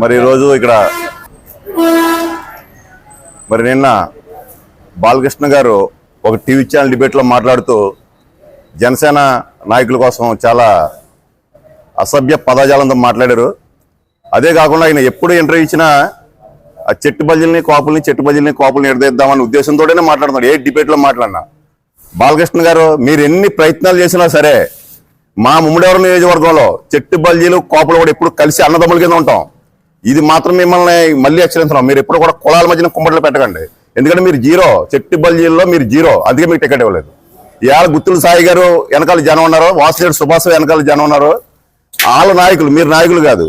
మరి ఈరోజు ఇక్కడ మరి నిన్న బాలకృష్ణ గారు ఒక టీవీ ఛానల్ డిబేట్లో మాట్లాడుతూ జనసేన నాయకుల కోసం చాలా అసభ్య పదజాలంతో మాట్లాడారు. అదే కాకుండా ఆయన ఎప్పుడు ఇంటర్వ్యూ ఇచ్చినా ఆ చెట్టు బజ్జల్ని కోపుల్ని చెట్టు బజ్జల్ని కోపుల్ని ఎడదేద్దామనే ఉద్దేశంతోనే మాట్లాడుతున్నాడు. ఏ డిబేట్లో మాట్లాడినా. బాలకృష్ణ గారు మీరు ఎన్ని ప్రయత్నాలు చేసినా సరే మా ముమ్మడివరం నియోజకవర్గంలో చెట్టు బల్జీలు కోపలు కూడా ఎప్పుడు కలిసి అన్నదమ్ముల కింద ఉంటాం. ఇది మాత్రం మిమ్మల్ని మళ్ళీ హెచ్చరించడం మీరు ఎప్పుడు కూడా కులాల మధ్యన కుమ్మట్లు పెట్టకండి. ఎందుకంటే మీరు జీరో. చెట్టి బల్జీల్లో మీరు జీరో. అందుకే మీకు టికెట్ ఇవ్వలేదు. ఇవాళ గుత్తుల సాయి గారు వెనకాల జనం ఉన్నారు. వాసుదేవుడు సుభాష్ వెనకాల జనం ఉన్నారు. వాళ్ళ నాయకులు మీరు నాయకులు కాదు.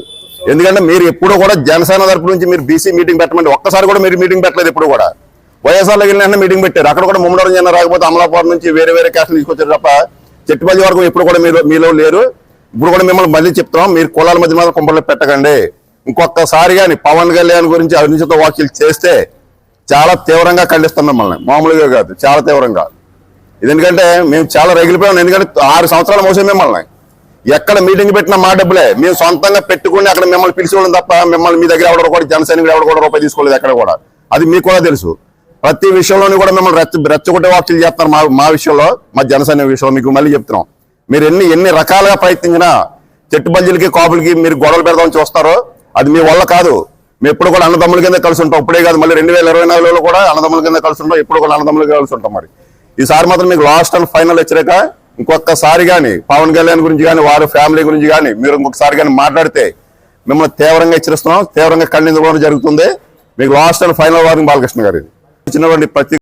ఎందుకంటే మీరు ఎప్పుడు కూడా జనసేన తరపు నుంచి మీరు బీసీ మీటింగ్ పెట్టమండి ఒక్కసారి కూడా మీరు మీటింగ్ పెట్టలేదు ఎప్పుడు కూడా. వైఎస్ఆర్లో వెళ్ళిన మీటింగ్ పెట్టారు. అక్కడ కూడా ముమ్మడం జన రాకపోతే అమలాపురం నుంచి వేరే వేరే క్యాస్ట్ తీసుకొచ్చారు తప్ప చెట్టుపల్లి వరకు ఎప్పుడు కూడా మీరు మీలో లేరు. ఇప్పుడు కూడా మిమ్మల్ని మళ్ళీ చెప్తున్నాం. మీరు కులాల మధ్య మాత్రం కుంపలు పెట్టకండి. ఇంకొకసారి కానీ పవన్ కళ్యాణ్ గురించి అవినీతితో వ్యాఖ్యలు చేస్తే చాలా తీవ్రంగా ఖండిస్తాం మిమ్మల్ని. మామూలుగా కాదు చాలా తీవ్రంగా. ఇది ఎందుకంటే మేము చాలా రగిలిపోయాం ఎందుకంటే ఆరు సంవత్సరాలు మోసం మిమ్మల్ని. ఎక్కడ మీటింగ్ పెట్టినా మా డబ్బులే. మేము సొంతంగా పెట్టుకుని అక్కడ మిమ్మల్ని పిలిచివ్వడం తప్ప మిమ్మల్ని మీ దగ్గర ఎవడ కూడా జనసైనికుడు ఎవడ కూడా రూపాయి తీసుకోలేదు ఎక్కడ కూడా. అది మీకు కూడా తెలుసు. ప్రతి విషయంలోనూ కూడా మిమ్మల్ని రెచ్చ రెచ్చగొట్టే వాక్యలు చేస్తున్నారు మా మా విషయంలో మా జనసేన విషయంలో మీకు మళ్ళీ చెప్తున్నాం. మీరు ఎన్ని ఎన్ని రకాలుగా ప్రయత్నించినా చెట్టు బజ్జీలకి కాపులకి మీరు గొడవలు పెడదామని చూస్తారో అది మీ వల్ల కాదు. మేము ఎప్పుడు కూడా అన్నదమ్ముల కింద కలిసి ఉంటాం. ఇప్పుడే కాదు మళ్ళీ రెండు వేల ఇరవై నాలుగులో కూడా అన్నదమ్ముల కింద కలిసి ఉంటాం. ఎప్పుడు కూడా అన్నదమ్ముల కలిసి ఉంటాం మరి. ఈసారి మాత్రం మీకు లాస్ట్ అండ్ ఫైనల్ హెచ్చరిక ఇంకొకసారి కానీ పవన్ కళ్యాణ్ గురించి కానీ వారి ఫ్యామిలీ గురించి కానీ మీరు ఇంకొకసారి కానీ మాట్లాడితే మిమ్మల్ని తీవ్రంగా హెచ్చరిస్తున్నాం. తీవ్రంగా ఖండించడం జరుగుతుంది. మీకు last and final warning Balakrishna garu ఇది ఇచ్చినటువంటి ప్రతి